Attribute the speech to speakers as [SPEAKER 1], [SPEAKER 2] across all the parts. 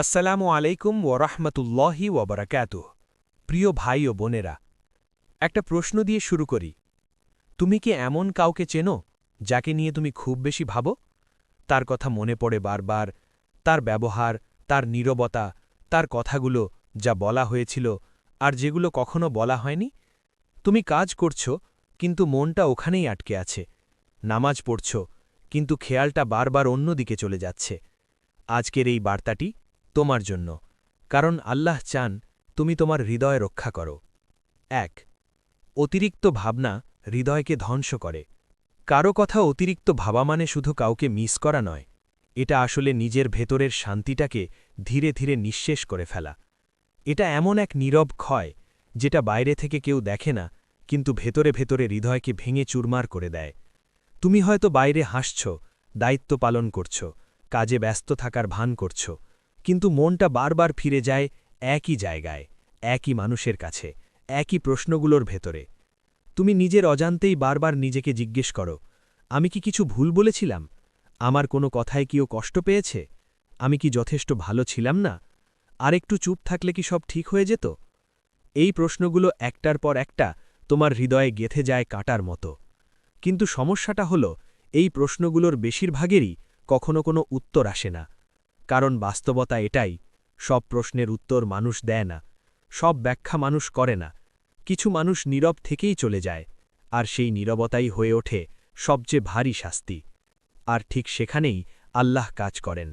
[SPEAKER 1] আসসালামু আলাইকুম ওরহমতুল্লাহি ওবরাকাত প্রিয় ভাই ও বোনেরা, একটা প্রশ্ন দিয়ে শুরু করি। তুমি কি এমন কাউকে চেনো যাকে নিয়ে তুমি খুব বেশি ভাবো? তার কথা মনে পড়ে বারবার, তার ব্যবহার, তার নীরবতা, তার কথাগুলো যা বলা হয়েছিল আর যেগুলো কখনো বলা হয়নি? তুমি কাজ করছ, কিন্তু মনটা ওখানেই আটকে আছে। নামাজ পড়ছ, কিন্তু খেয়ালটা বারবার অন্যদিকে চলে যাচ্ছে। আজকের এই বার্তাটি তোমার জন্য, কারণ আল্লাহ চান তুমি তোমার হৃদয় রক্ষা করো। এক, অতিরিক্ত ভাবনা হৃদয়কে ধ্বংস করে। কারও কথা অতিরিক্ত ভাবা মানে শুধু কাউকে মিস করা নয়, এটা আসলে নিজের ভেতরের শান্তিটাকে ধীরে ধীরে নিঃশেষ করে ফেলা। এটা এমন এক নীরব ক্ষয় যেটা বাইরে থেকে কেউ দেখে না, কিন্তু ভেতরে ভেতরে হৃদয়কে ভেঙে চুরমার করে দেয়। তুমি হয়তো বাইরে হাসছ, দায়িত্ব পালন করছ, কাজে ব্যস্ত থাকার ভান করছ কিন্তু মনটা বারবার ফিরে যায় একই জায়গায়, একই মানুষের কাছে, একই প্রশ্নগুলোর ভেতরে। তুমি নিজের অজান্তেই বারবার নিজেকে জিজ্ঞেস করো, আমি কি কিছু ভুল বলেছিলাম? আমার কোনো কথায় কিও কষ্ট পেয়েছে? আমি কি যথেষ্ট ভালো ছিলাম না? আর একটু চুপ থাকলে কি সব ঠিক হয়ে যেত? এই প্রশ্নগুলো একটার পর একটা তোমার হৃদয়ে গেথে যায় কাটার মতো। কিন্তু সমস্যাটা হল, এই প্রশ্নগুলোর বেশিরভাগেরই কখনো কোনো উত্তর আসে না। কারণ বাস্তবতা এটাই, সব প্রশ্নের উত্তর মানুষ দেয় না, সব ব্যাখ্যা মানুষ করে না, কিছু মানুষ নীরব থেকেই চলে যায়, আর সেই নীরবতাই হয়ে ওঠে সবচেয়ে ভারী শাস্তি। আর ঠিক সেখানেই আল্লাহ কাজ করেন।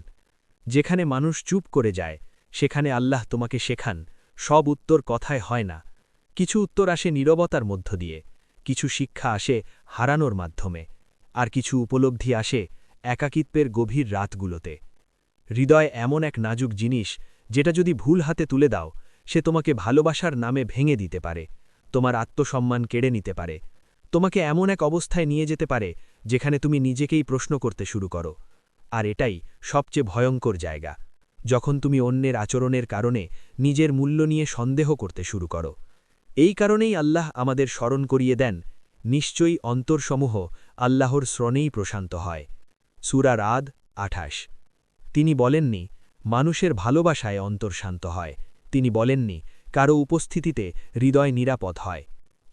[SPEAKER 1] যেখানে মানুষ চুপ করে যায়, সেখানে আল্লাহ তোমাকে শেখান, সব উত্তর কথায় হয় না। কিছু উত্তর আসে নীরবতার মধ্য দিয়ে, কিছু শিক্ষা আসে হারানোর মাধ্যমে, আর কিছু উপলব্ধি আসে একাকিত্বের গভীর রাতগুলোতে। হৃদয় এমন এক নাজুক জিনিস, যেটা যদি ভুল হাতে তুলে দাও, সে তোমাকে ভালোবাসার নামে ভেঙে দিতে পারে, তোমার আত্মসম্মান কেড়ে নিতে পারে, তোমাকে এমন এক অবস্থায় নিয়ে যেতে পারে, যেখানে তুমি নিজেকেই প্রশ্ন করতে শুরু করো। আর এটাই সবচেয়ে ভয়ঙ্কর জায়গা, যখন তুমি অন্যের আচরণের কারণে নিজের মূল্য নিয়ে সন্দেহ করতে শুরু করো। এই কারণেই আল্লাহ আমাদের স্মরণ করিয়ে দেন, নিশ্চয়ই অন্তরসমূহ আল্লাহর শ্রণেই প্রশান্ত হয়। সুরা রাদ আঠাশ। তিনি বলেননি, মানুষের ভালোবাসায় অন্তর শান্ত হয়। তিনি বলেননি, কারও উপস্থিতিতে হৃদয় নিরাপদ হয়।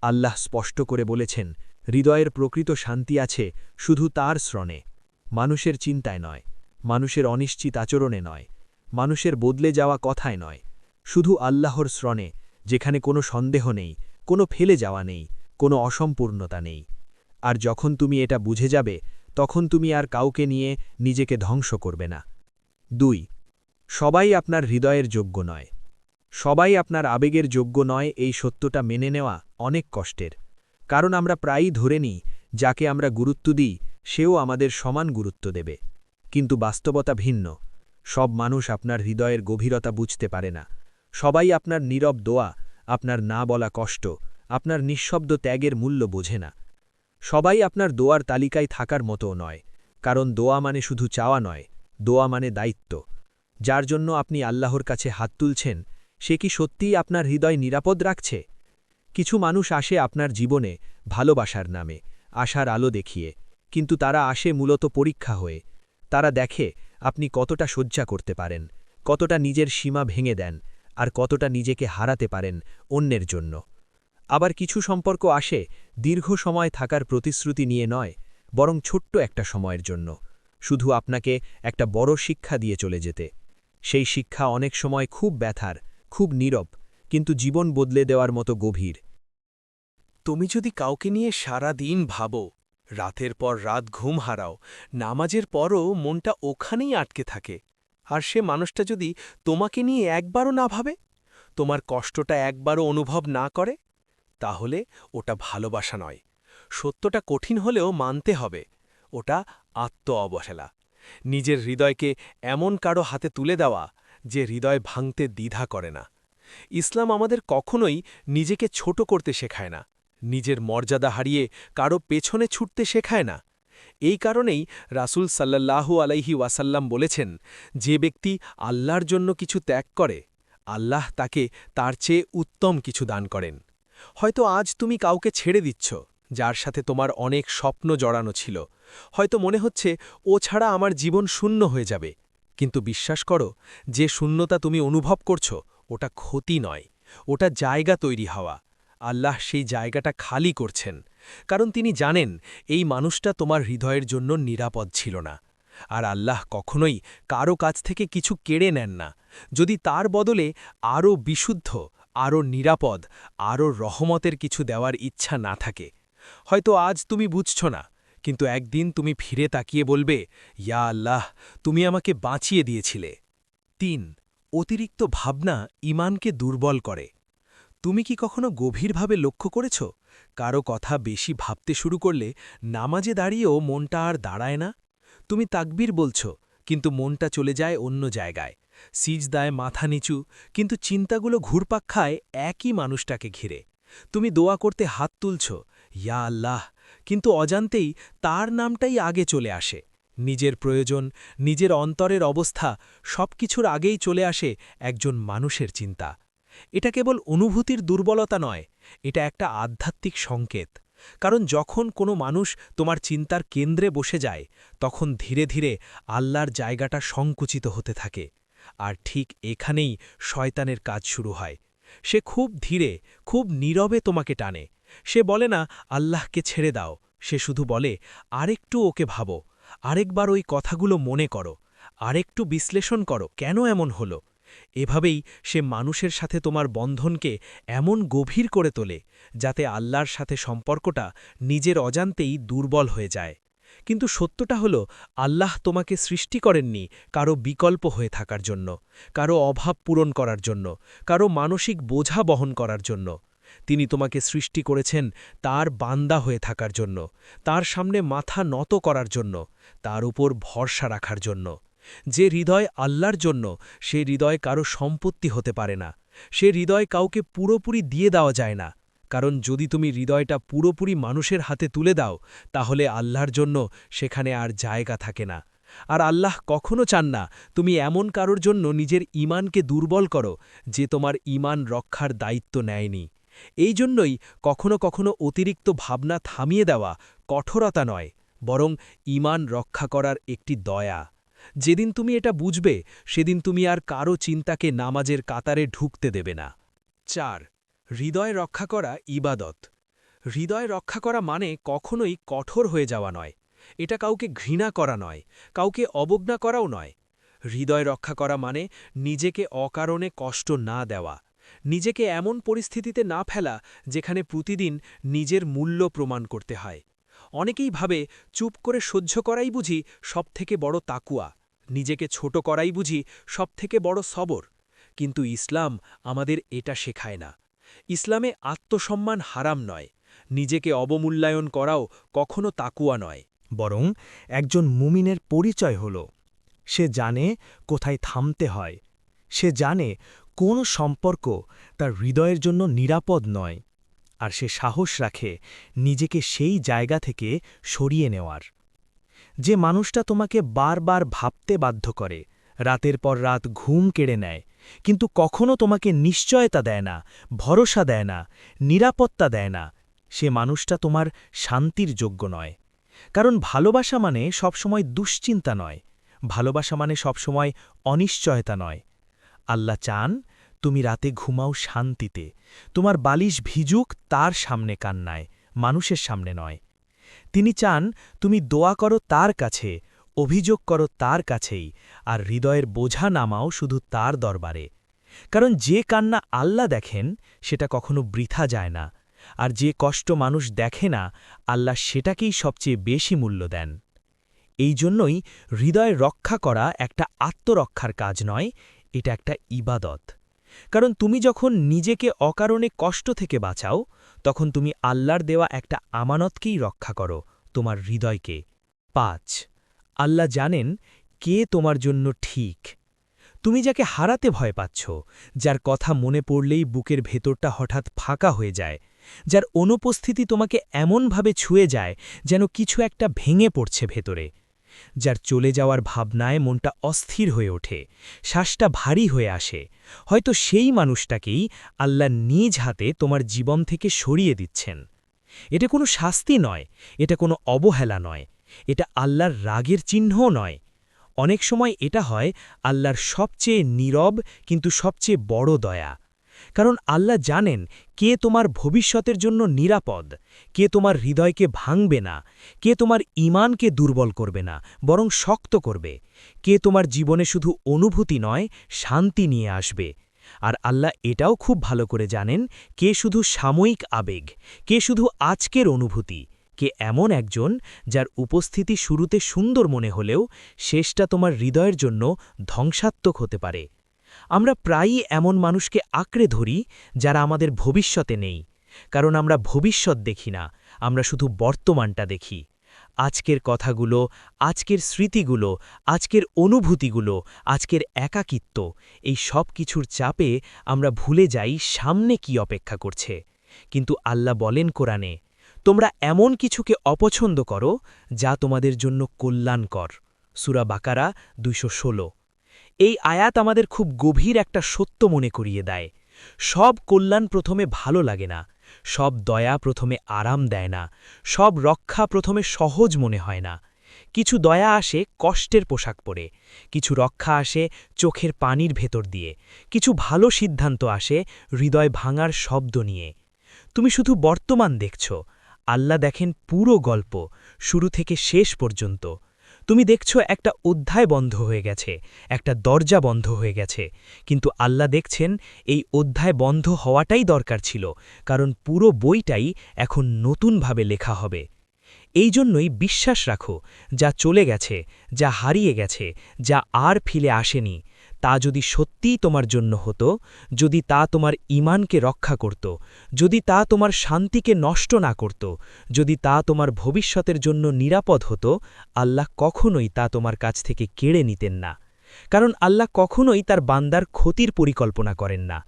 [SPEAKER 1] আল্লাহ স্পষ্ট করে বলেছেন, হৃদয়ের প্রকৃত শান্তি আছে শুধু তার শ্রণে। মানুষের চিন্তায় নয়, মানুষের অনিশ্চিত আচরণে নয়, মানুষের বদলে যাওয়া কথায় নয়। শুধু আল্লাহর শ্রণে, যেখানে কোনো সন্দেহ নেই, কোনো ফেলে যাওয়া নেই, কোনো অসম্পূর্ণতা নেই। আর যখন তুমি এটা বুঝে যাবে, তখন তুমি আর কাউকে নিয়ে নিজেকে ধ্বংস করবে না। দুই, সবাই আপনার হৃদয়ের যোগ্য নয়। সবাই আপনার আবেগের যোগ্য নয়, এই সত্যটা মেনে নেওয়া অনেক কষ্টের। কারণ আমরা প্রায়ই ধরে নিই, যাকে আমরা গুরুত্ব দিই, সেও আমাদের সমান গুরুত্ব দেবে। কিন্তু বাস্তবতা ভিন্ন। সব মানুষ আপনার হৃদয়ের গভীরতা বুঝতে পারে না। সবাই আপনার নীরব দোয়া, আপনার না বলা কষ্ট, আপনার নিঃশব্দ ত্যাগের মূল্য বোঝে না। সবাই আপনার দোয়ার তালিকায় থাকার মতো নয়, কারণ দোয়া মানে শুধু চাওয়া নয় দোয়া মানে দায়িত্ব। যার জন্য আপনি আল্লাহর কাছে হাত তুলছেন, সে কি সত্যিই আপনার হৃদয় নিরাপদ রাখছে? কিছু মানুষ আসে আপনার জীবনে ভালোবাসার নামে, আশার আলো দেখিয়ে, কিন্তু তারা আসে মূলত পরীক্ষা হয়ে। তারা দেখে আপনি কতটা সজ্জা করতে পারেন, কতটা নিজের সীমা ভেঙে দেন, আর কতটা নিজেকে হারাতে পারেন অন্যের জন্য। আবার কিছু সম্পর্ক আসে দীর্ঘ সময় থাকার প্রতিশ্রুতি নিয়ে নয়, বরং ছোট্ট একটা সময়ের জন্য। শুধু আপনাকে একটা বড় শিক্ষা দিয়ে চলে যেতে। সেই শিক্ষা অনেক সময় খুব ব্যথার, খুব নীরব, কিন্তু জীবন বদলে দেওয়ার মতো গভীর।
[SPEAKER 2] তুমি যদি কাউকে নিয়ে সারা দিন ভাবো, রাতের পর রাত ঘুম হারাও, নামাজের পরও মনটা ওখানেই আটকে থাকে, আর সে মানুষটা যদি তোমাকে নিয়ে একবারও না ভাবে, তোমার কষ্টটা একবারও অনুভব না করে, তাহলে ওটা ভালোবাসা নয়। সত্যটা কঠিন হলেও মানতে হবে। ওটা আত্ম অবহেলা নিজের হৃদয়কে এমন কারও হাতে তুলে দেওয়া যে হৃদয় ভাঙতে দ্বিধা করে না। ইসলাম আমাদের কখনোই নিজেকে ছোট করতে শেখায় না। নিজের মর্যাদা হারিয়ে কারও পেছনে ছুটতে শেখায় না। এই কারণেই রাসুল সাল্লাল্লাহু আলাইহি ওয়াসাল্লাম বলেছেন, যে ব্যক্তি আল্লাহর জন্য কিছু ত্যাগ করে, আল্লাহ তাকে তার চেয়ে উত্তম কিছু দান করেন। হয়তো আজ তুমি কাউকে ছেড়ে দিচ্ছ, যার সাথে তোমার অনেক স্বপ্ন জড়ানো ছিল। হয়তো মনে হচ্ছে ও ছাড়া আমার জীবন শূন্য হয়ে যাবে। কিন্তু বিশ্বাস করো, যে শূন্যতা তুমি অনুভব করছ, ওটা ক্ষতি নয়। ওটা জায়গা তৈরি হওয়া। আল্লাহ সেই জায়গাটা খালি করছেন। কারণ তিনি জানেন, এই মানুষটা তোমার হৃদয়ের জন্য নিরাপদ ছিল না। আর আল্লাহ কখনোই কারও কাছ থেকে কিছু কেড়ে নেন না। যদি তার বদলে আরও বিশুদ্ধ, আরও নিরাপদ, আরও রহমতের কিছু দেওয়ার ইচ্ছা না থাকে, হয়তো আজ তুমি বুঝছ না কিন্তু একদিন তুমি ফিরে তাকিয়ে বলবে, ইয়া আল্লাহ, তুমি আমাকে বাঁচিয়ে দিয়েছিলে। তিন, অতিরিক্ত ভাবনা ইমানকে দুর্বল করে। তুমি কি কখনো গভীরভাবে লক্ষ্য করেছ? কারও কথা বেশি ভাবতে শুরু করলে নামাজে দাঁড়িয়েও মনটা আর দাঁড়ায় না? তুমি তাকবীর বলছ, কিন্তু মনটা চলে যায় অন্য জায়গায়। সিজদায় মাথা নিচু, কিন্তু চিন্তাগুলো ঘুরপাক খায় একই মানুষটাকে ঘিরে। তুমি দোয়া করতে হাত তুলছ, ইয়া আল্লাহ কিন্তু অজান্তেই তার নামটাই আগে চলে আসে। নিজের প্রয়োজন, নিজের অন্তরের অবস্থা সবকিছুর আগেই চলে আসে একজন মানুষের চিন্তা। এটা কেবল অনুভূতির দুর্বলতা নয়, এটা একটা আধ্যাত্মিক সংকেত। কারণ যখন কোনো মানুষ তোমার চিন্তার কেন্দ্রে বসে যায়, তখন ধীরে ধীরে আল্লাহর জায়গাটা সংকুচিত হতে থাকে। আর ঠিক এখানেই শয়তানের কাজ শুরু হয়। সে খুব ধীরে, খুব নীরবে তোমাকে টানে। সে বলে না, আল্লাহকে ছেড়ে দাও। সে শুধু বলে, আরেকটু ওকে ভাবো, আরেকবার ওই কথাগুলো মনে করো, আরেকটু বিশ্লেষণ করো, কেন এমন হলো? এভাবেই সে মানুষের সাথে তোমার বন্ধনকে এমন গভীর করে তোলে, যাতে আল্লাহর সাথে সম্পর্কটা নিজের অজান্তেই দুর্বল হয়ে যায়। কিন্তু সত্যটা হলো, আল্লাহ তোমাকে সৃষ্টি করেননি কারও বিকল্প হয়ে থাকার জন্য, কারও অভাব পূরণ করার জন্য, কারও মানসিক বোঝা বহন করার জন্য। তিনি তোমাকে সৃষ্টি করেছেন তার বান্দা হয়ে থাকার জন্য, তার সামনে মাথা নত করার জন্য, তার উপর ভরসা রাখার জন্য। যে হৃদয় আল্লাহর জন্য, সে হৃদয় কারও সম্পত্তি হতে পারে না। সে হৃদয় কাউকে পুরোপুরি দিয়ে দেওয়া যায় না। কারণ যদি তুমি হৃদয়টা পুরোপুরি মানুষের হাতে তুলে দাও, তাহলে আল্লাহর জন্য সেখানে আর জায়গা থাকে না। আর আল্লাহ কখনো চান না, তুমি এমন কারোর জন্য নিজের ইমানকে দুর্বল করো, যে তোমার ইমান রক্ষার দায়িত্ব নেয়নি। এই জন্যই কখনো কখনো অতিরিক্ত ভাবনা থামিয়ে দেওয়া কঠোরতা নয়, বরং ইমান রক্ষা করার একটি দয়া। যেদিন তুমি এটা বুঝবে, সেদিন তুমি আর কারও চিন্তাকে নামাজের কাতারে ঢুকতে দেবে না। চার, হৃদয় রক্ষা করা ইবাদত। হৃদয় রক্ষা করা মানে কখনোই কঠোর হয়ে যাওয়া নয়। এটা কাউকে ঘৃণা করা নয়, কাউকে অবজ্ঞা করাও নয়। হৃদয় রক্ষা করা মানে নিজেকে অকারণে কষ্ট না দেওয়া নিজেকে এমন পরিস্থিতিতে না ফেলা যেখানে প্রতিদিন নিজের মূল্য প্রমাণ করতে হয়। অনেকেই ভাবে, চুপ করে সহ্য করাই বুঝি সবথেকে বড় তাকুয়া। নিজেকে ছোট করাই বুঝি সবথেকে বড় সবর। কিন্তু ইসলাম আমাদের এটা শেখায় না। ইসলামে আত্মসম্মান হারাম নয়। নিজেকে অবমূল্যায়ন করাও কখনো তাকুয়া নয়।
[SPEAKER 1] বরং একজন মুমিনের পরিচয় হল। সে জানে কোথায় থামতে হয়। সে জানে কোন সম্পর্ক তার হৃদয়ের জন্য নিরাপদ নয়, আর সে সাহস রাখে নিজেকে সেই জায়গা থেকে সরিয়ে নেওয়ার। যে মানুষটা তোমাকে বারবার ভাবতে বাধ্য করে, রাতের পর রাত ঘুম কেড়ে নেয়, কিন্তু কখনো তোমাকে নিশ্চয়তা দেয় না, ভরসা দেয় না, নিরাপত্তা দেয় না, সে মানুষটা তোমার শান্তির যোগ্য নয়। কারণ ভালোবাসা মানে সবসময় দুশ্চিন্তা নয়, ভালোবাসা মানে সবসময় অনিশ্চয়তা নয়। আল্লাহ চান, তুমি রাতে ঘুমাও শান্তিতে। তোমার বালিশ ভিজুক, তার সামনে কান্নায়, মানুষের সামনে নয়। তিনি চান, তুমি দোয়া করো তার কাছে, অভিযোগ করো তার কাছেই, আর হৃদয়ের বোঝা নামাও শুধু তার দরবারে। কারণ যে কান্না আল্লাহ দেখেন, সেটা কখনো বৃথা যায় না। আর যে কষ্ট মানুষ দেখে না, আল্লাহ সেটাকেই সবচেয়ে বেশি মূল্য দেন। এই জন্যই হৃদয় রক্ষা করা একটা আত্মরক্ষার কাজ নয় এটা একটা ইবাদত। কারণ তুমি যখন নিজেকে অকারণে কষ্ট থেকে বাঁচাও, তখন তুমি আল্লাহর দেওয়া একটা আমানতকেই রক্ষা করো, তোমার হৃদয়কে। পাঁচ, আল্লাহ জানেন কে তোমার জন্য ঠিক। তুমি যাকে হারাতে ভয় পাচ্ছ, যার কথা মনে পড়লেই বুকের ভেতরটা হঠাৎ ফাঁকা হয়ে যায়, যার অনুপস্থিতি তোমাকে এমনভাবে ছুঁয়ে যায় যেন কিছু একটা ভেঙে পড়ছে ভেতরে। যার চলে যাওয়ার ভাবনায় মনটা অস্থির হয়ে ওঠে, শ্বাসটা ভারী হয়ে আসে। হয়তো সেই মানুষটাকেই আল্লাহ নিজ হাতে তোমার জীবন থেকে সরিয়ে দিচ্ছেন। এটা কোনো শাস্তি নয়, এটা কোনো অবহেলা নয়, এটা আল্লাহর রাগের চিহ্নও নয়। অনেক সময় এটা হয় আল্লাহর সবচেয়ে নীরব কিন্তু সবচেয়ে বড় দয়া। কারণ আল্লাহ জানেন কে তোমার ভবিষ্যতের জন্য নিরাপদ, কে তোমার হৃদয়কে ভাঙবে না, কে তোমার ইমানকে দুর্বল করবে না, বরং শক্ত করবে, কে তোমার জীবনে শুধু অনুভূতি নয়, শান্তি নিয়ে আসবে। আর আল্লাহ এটাও খুব ভালো করে জানেন, কে শুধু সাময়িক আবেগ, কে শুধু আজকের অনুভূতি, কে এমন একজন যার উপস্থিতি শুরুতে সুন্দর মনে হলেও শেষটা তোমার হৃদয়ের জন্য ধ্বংসাত্মক হতে পারে। আমরা প্রায়ই এমন মানুষকে আঁকড়ে ধরি যারা আমাদের ভবিষ্যতে নেই, কারণ আমরা ভবিষ্যৎ দেখি না, আমরা শুধু বর্তমানটা দেখি। আজকের কথাগুলো, আজকের স্মৃতিগুলো, আজকের অনুভূতিগুলো, আজকের একাকিত্ব, এই সব কিছুর চাপে আমরা ভুলে যাই সামনে কি অপেক্ষা করছে। কিন্তু আল্লাহ বলেন কোরআনে, তোমরা এমন কিছুকে অপছন্দ করো যা তোমাদের জন্য কল্যাণকর। সুরা বাকারা দুইশো ষোলো। এই আয়াত আমাদের খুব গভীর একটা সত্য মনে করিয়ে দেয়। সব কল্যাণ প্রথমে ভালো লাগে না, সব দয়া প্রথমে আরাম দেয় না, সব রক্ষা প্রথমে সহজ মনে হয় না। কিছু দয়া আসে কষ্টের পোশাক পরে, কিছু রক্ষা আসে চোখের পানির ভেতর দিয়ে, কিছু ভালো সিদ্ধান্ত আসে হৃদয় ভাঙার শব্দ নিয়ে। তুমি শুধু বর্তমান দেখছ, আল্লাহ দেখেন পুরো গল্প, শুরু থেকে শেষ পর্যন্ত। তুমি দেখছ একটা অধ্যায় বন্ধ হয়ে গেছে, একটা দরজা বন্ধ হয়ে গেছে। কিন্তু আল্লাহ দেখছেন, এই অধ্যায় বন্ধ হওয়াটাই দরকার ছিল, কারণ পুরো বইটাই এখন নতুনভাবে লেখা হবে। এই জন্যই বিশ্বাস রাখো, যা চলে গেছে, যা হারিয়ে গেছে, যা আর ফিরে আসেনি তা যদি সত্যিই তোমার জন্য হতো, যদি তা তোমার ইমানকে রক্ষা করত, যদি তা তোমার শান্তিকে নষ্ট না করত, যদি তা তোমার ভবিষ্যতের জন্য নিরাপদ হতো, আল্লাহ কখনোই তা তোমার কাছ থেকে কেড়ে নিতেন না। কারণ আল্লাহ কখনোই তার বান্দার ক্ষতির পরিকল্পনা করেন না।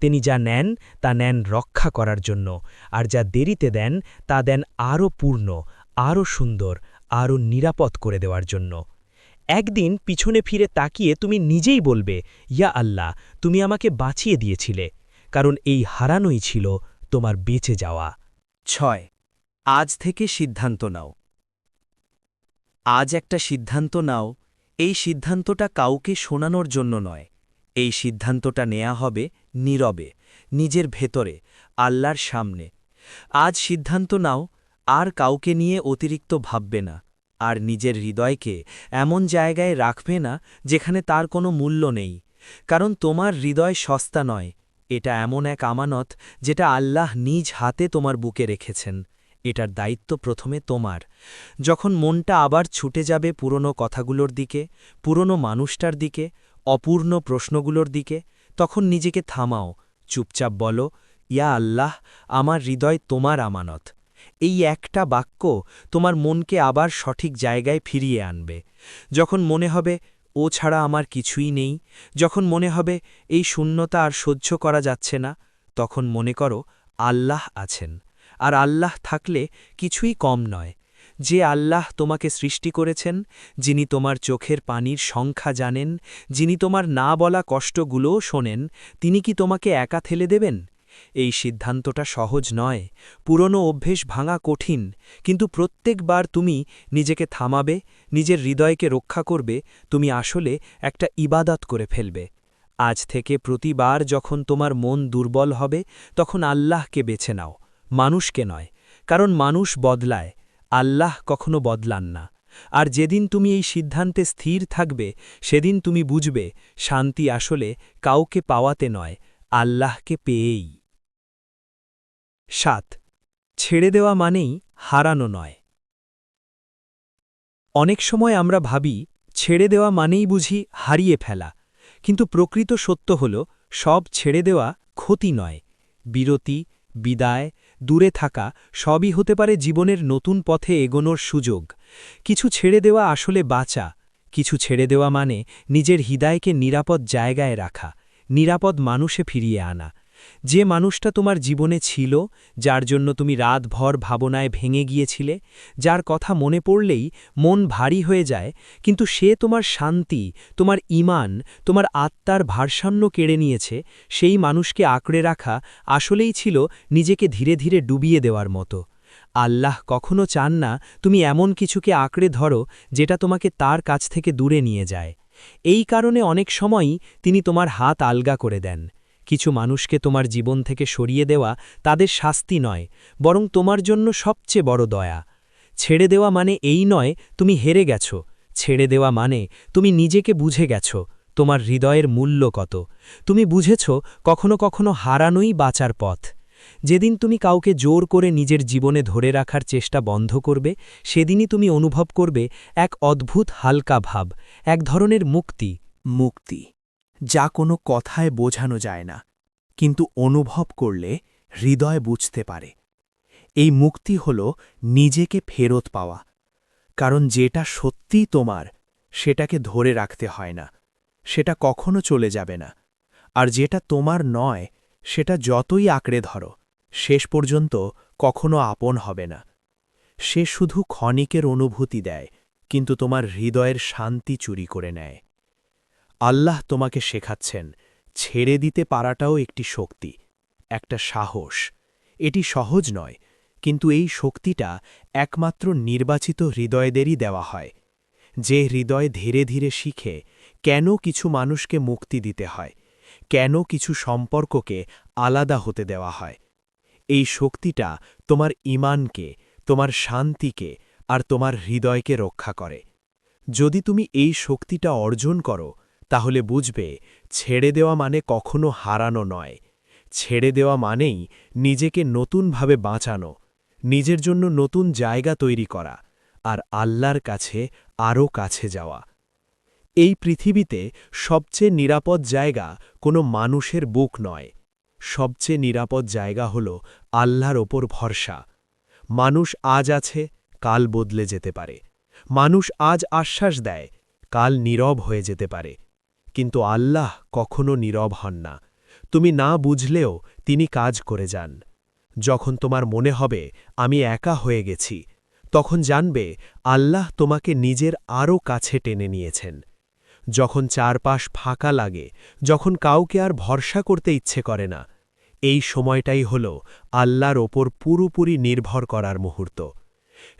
[SPEAKER 1] তিনি যা নেন, তা নেন রক্ষা করার জন্য, আর যা দেরিতে দেন, তা দেন আরও পূর্ণ, আরও সুন্দর, আরও নিরাপদ করে দেওয়ার জন্য। একদিন পিছনে ফিরে তাকিয়ে তুমি নিজেই বলবে, ইয়া আল্লাহ, তুমি আমাকে বাঁচিয়ে দিয়েছিলে, কারণ এই হারানোই ছিল তোমার বেঁচে যাওয়া।
[SPEAKER 2] ছয়, আজ থেকে সিদ্ধান্ত নাও। আজ একটা সিদ্ধান্ত নাও, এই সিদ্ধান্তটা কাউকে শোনানোর জন্য নয়, এই সিদ্ধান্তটা নেয়া হবে নীরবে, নিজের ভেতরে, আল্লাহর সামনে। আজ সিদ্ধান্ত নাও, আর কাউকে নিয়ে অতিরিক্ত ভাববে না। আর নিজের হৃদয়কে এমন জায়গায় রাখবে না যেখানে তার কোনো মূল্য নেই। কারণ তোমার হৃদয় সস্তা নয়। এটা এমন এক আমানত যেটা আল্লাহ নিজ হাতে তোমার বুকে রেখেছেন। এটার দায়িত্ব প্রথমে তোমার। যখন মনটা আবার ছুটে যাবে পুরনো কথাগুলোর দিকে, পুরনো মানুষটার দিকে, অপূর্ণ প্রশ্নগুলোর দিকে, তখন নিজেকে থামাও, চুপচাপ বলো, ইয়া আল্লাহ, আমার হৃদয় তোমার আমানত। এই একটা বাক্য তোমার মনকে আবার সঠিক জায়গায় ফিরিয়ে আনবে। যখন মনে হবে, ও ছাড়া আমার কিছুই নেই, যখন মনে হবে, এই শূন্যতা আর সহ্য করা যাচ্ছে না, তখন মনে করো, আল্লাহ আছেন। আর আল্লাহ থাকলে কিছুই কম নয়। যে আল্লাহ তোমাকে সৃষ্টি করেছেন, যিনি তোমার চোখের পানির সংখ্যা জানেন, যিনি তোমার না বলা কষ্টগুলোও শোনেন, তিনি কি তোমাকে একা ঠেলে দেবেন? এই সিদ্ধান্তটা সহজ নয়। পুরনো অভ্যেস ভাঙা কঠিন, কিন্তু প্রত্যেকবার তুমি নিজেকে থামাবে, নিজের হৃদয়কে রক্ষা করবে, তুমি আসলে একটা ইবাদত করে ফেলবে। আজ থেকে প্রতিবার যখন তোমার মন দুর্বল হবে, তখন আল্লাহকে বেছে নাও, মানুষকে নয়, কারণ মানুষ বদলায়, আল্লাহ কখনো বদলান না। আর যেদিন তুমি এই সিদ্ধান্তে স্থির থাকবে, সেদিন তুমি বুঝবে, শান্তি আসলে কাউকে পাওয়াতে নয়, আল্লাহকে পেয়েই। সাত। ছেড়ে দেওয়া মানেই হারানো নয়। অনেক সময় আমরা ভাবি, ছেড়ে দেওয়া মানেই বুঝি হারিয়ে ফেলা। কিন্তু প্রকৃত সত্য হল, সব ছেড়ে দেওয়া ক্ষতি নয়। বিরতি, বিদায়, দূরে থাকা, সবই হতে পারে জীবনের নতুন পথে এগোনোর সুযোগ। কিছু ছেড়ে দেওয়া আসলে বাঁচা। কিছু ছেড়ে দেওয়া মানে নিজের হৃদয়কে নিরাপদ জায়গায় রাখা, নিরাপদ মানুষে ফিরিয়ে আনা। যে মানুষটা তোমার জীবনে ছিল, যার জন্য তুমি রাতভর ভাবনায় ভেঙে গিয়েছিলে, যার কথা মনে পড়লেই মন ভারী হয়ে যায়, কিন্তু সে তোমার শান্তি, তোমার ইমান তোমার আত্মার ভারসাম্য কেড়ে নিয়েছে, সেই মানুষকে আঁকড়ে রাখা আসলেই ছিল নিজেকে ধীরে ধীরে ডুবিয়ে দেওয়ার মতো।
[SPEAKER 3] আল্লাহ কখনো চান না তুমি এমন কিছুকে আঁকড়ে ধরো, যেটা তোমাকে তার কাছ থেকে দূরে নিয়ে যায়। এই কারণে অনেক সময়ই তিনি তোমার হাত আলগা করে দেন। কিছু মানুষকে তোমার জীবন থেকে সরিয়ে দেওয়া তাদের শাস্তি নয়, বরং তোমার জন্য সবচেয়ে বড় দয়া। ছেড়ে দেওয়া মানে এই নয়, তুমি হেরে গেছো। ছেড়ে দেওয়া মানে তুমি নিজেকে বুঝে গেছো, তোমার হৃদয়ের মূল্য কত। তুমি বুঝেছ, কখনো কখনো হারানোই বাঁচার পথ। যেদিন তুমি কাউকে জোর করে নিজের জীবনে ধরে রাখার চেষ্টা বন্ধ করবে, সেদিনই তুমি অনুভব করবে এক অদ্ভুত হালকা ভাব, এক ধরনের মুক্তি।
[SPEAKER 4] মুক্তি। যা কোনো কথায় বোঝানো যায় না, কিন্তু অনুভব করলে হৃদয় বুঝতে পারে। এই মুক্তি হল নিজেকে ফেরত পাওয়া, কারণ যেটা সত্যিই তোমার, সেটাকে ধরে রাখতে হয় না, সেটা কখনো চলে যাবে না, আর যেটা তোমার নয়, সেটা যতই আঁকড়ে ধরো, শেষ পর্যন্ত কখনো আপন হবে না। সে শুধু ক্ষণিকের অনুভূতি দেয়, কিন্তু তোমার হৃদয়ের শান্তি চুরি করে নেয়। আল্লাহ তোমাকে শেখাচ্ছেন, ছেড়ে দিতে পারাটাও একটি শক্তি, একটা সাহস। এটি সহজ নয়, কিন্তু এই শক্তিটা একমাত্র নির্বাচিত হৃদয়দেরই দেওয়া হয়। যে হৃদয় ধীরে ধীরে শিখে কেন কিছু মানুষকে মুক্তি দিতে হয়, কেন কিছু সম্পর্ককে আলাদা হতে দেওয়া হয়। এই শক্তিটা তোমার ইমানকে, তোমার শান্তিকে আর তোমার হৃদয়কে রক্ষা করে। যদি তুমি এই শক্তিটা অর্জন করো তাহলে বুঝবে, ছেড়ে দেওয়া মানে কখনো হারানো নয়। ছেড়ে দেওয়া মানেই নিজেকে নতুনভাবে বাঁচানো, নিজের জন্য নতুন জায়গা তৈরি করা, আর আল্লাহর কাছে আরও কাছে যাওয়া। এই পৃথিবীতে সবচেয়ে নিরাপদ জায়গা কোনো মানুষের বুক নয়। সবচেয়ে নিরাপদ জায়গা হল আল্লাহর ওপর ভরসা। মানুষ আজ আছে, কাল বদলে যেতে পারে। মানুষ আজ আশ্বাস দেয়, কাল নীরব হয়ে যেতে পারে। কিন্তু আল্লাহ কখনো নীরব হন না। তুমি না বুঝলেও তিনি কাজ করে যান। যখন তোমার মনে হবে, আমি একা হয়ে গেছি, তখন জানবে, আল্লাহ তোমাকে নিজের আরও কাছে টেনে নিয়েছেন। যখন চারপাশ ফাঁকা লাগে, যখন কাউকে আর ভরসা করতে ইচ্ছে করে না, এই সময়টাই হল আল্লাহর ওপর পুরোপুরি নির্ভর করার মুহূর্ত।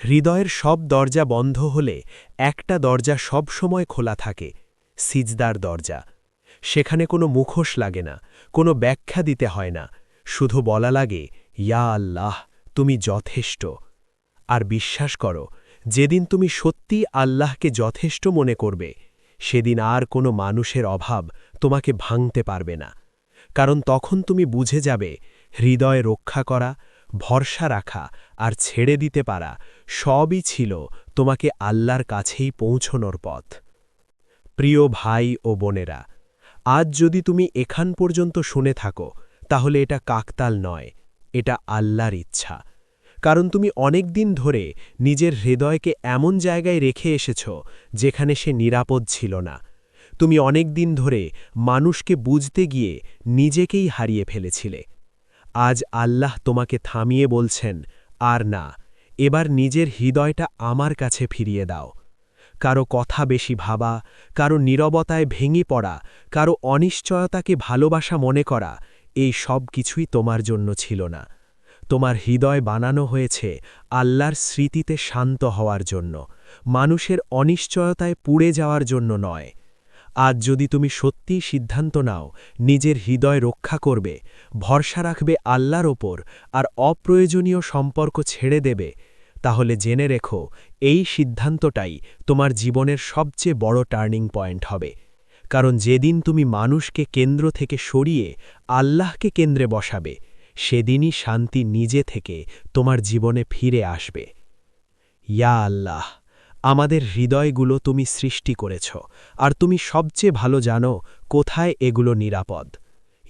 [SPEAKER 4] হৃদয়ের সব দরজা বন্ধ হলে একটা দরজা সব সময় খোলা থাকে সিজদার দরজা। সেখানে কোনো মুখোশ লাগে না, কোনো ব্যাখ্যা দিতে হয় না, শুধু বলা লাগে, ইয়া আল্লাহ, তুমি যথেষ্ট। আর বিশ্বাস করো, যেদিন তুমি সত্যি আল্লাহকে যথেষ্ট মনে করবে, সেদিন আর কোনো মানুষের অভাব তোমাকে ভাঙতে পারবে না। কারণ তখন তুমি বুঝে যাবে, হৃদয় রক্ষা করা, ভরসা রাখা আর ছেড়ে দিতে পারা সবই ছিল তোমাকে আল্লাহর কাছেই পৌঁছনোর পথ। প্রিয় ভাই ও বোনেরা, আজ যদি তুমি এখান পর্যন্ত শুনে থাকো, তাহলে এটা কাকতাল নয়, এটা আল্লাহর ইচ্ছা। কারণ তুমি অনেক দিন ধরে নিজের হৃদয়কে এমন জায়গায় রেখে এসেছ, যেখানে সে নিরাপদ ছিল না। তুমি অনেক দিন ধরে মানুষকে বুঝতে গিয়ে নিজেকেই হারিয়ে ফেলেছিলে। আজ আল্লাহ তোমাকে থামিয়ে বলছেন, আর না, এবার নিজের হৃদয়টা আমার কাছে ফিরিয়ে দাও। কারও কথা বেশি ভাবা, কারও নীরবতায় ভেঙে পড়া, কারও অনিশ্চয়তাকে ভালোবাসা মনে করা, এই সব কিছুই তোমার জন্য ছিল না। তোমার হৃদয় বানানো হয়েছে আল্লাহর স্মৃতিতে শান্ত হওয়ার জন্য, মানুষের অনিশ্চয়তায় পুড়ে যাওয়ার জন্য নয়। আজ যদি তুমি সত্যি সিদ্ধান্ত নাও, নিজের হৃদয় রক্ষা করবে, ভরসা রাখবে আল্লাহর ওপর, আর অপ্রয়োজনীয় সম্পর্ক ছেড়ে দেবে তাহলে জেনে রেখো, এই সিদ্ধান্তটাই তোমার জীবনের সবচেয়ে বড় টার্নিং পয়েন্ট হবে। কারণ যেদিন তুমি মানুষকে কেন্দ্র থেকে সরিয়ে আল্লাহকে কেন্দ্রে বসাবে, সেদিনই শান্তি নিজে থেকে তোমার জীবনে ফিরে আসবে। ইয়া আল্লাহ, আমাদের হৃদয়গুলো তুমি সৃষ্টি করেছ, আর তুমি সবচেয়ে ভালো জানো কোথায় এগুলো নিরাপদ।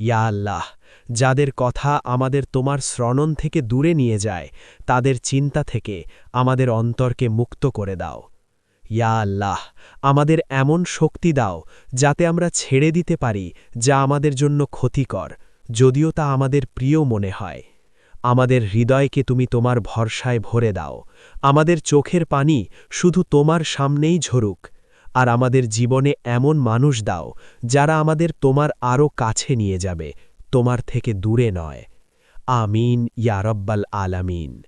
[SPEAKER 4] ইয়া আল্লাহ যাদের কথা আমাদের তোমার শ্রণন থেকে দূরে নিয়ে যায়, তাদের চিন্তা থেকে আমাদের অন্তরকে মুক্ত করে দাও। ইয়া আল্লাহ, আমাদের এমন শক্তি দাও যাতে আমরা ছেড়ে দিতে পারি যা আমাদের জন্য ক্ষতিকর, যদিও তা আমাদের প্রিয় মনে হয়। আমাদের হৃদয়কে তুমি তোমার ভরসায় ভরে দাও। আমাদের চোখের পানি শুধু তোমার সামনেই ঝরুক। আর আমাদের জীবনে এমন মানুষ দাও যারা আমাদের তোমার আরও কাছে নিয়ে যাবে। তোমার থেকে দূরে নয়। আমিন ইয়ারব্বাল আলামিন।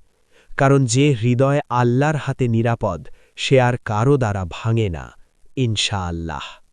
[SPEAKER 3] কারণ যে হৃদয় আল্লাহর হাতে নিরাপদ, সে আর কারও দ্বারা ভাঙে না, ইনশাআল্লাহ।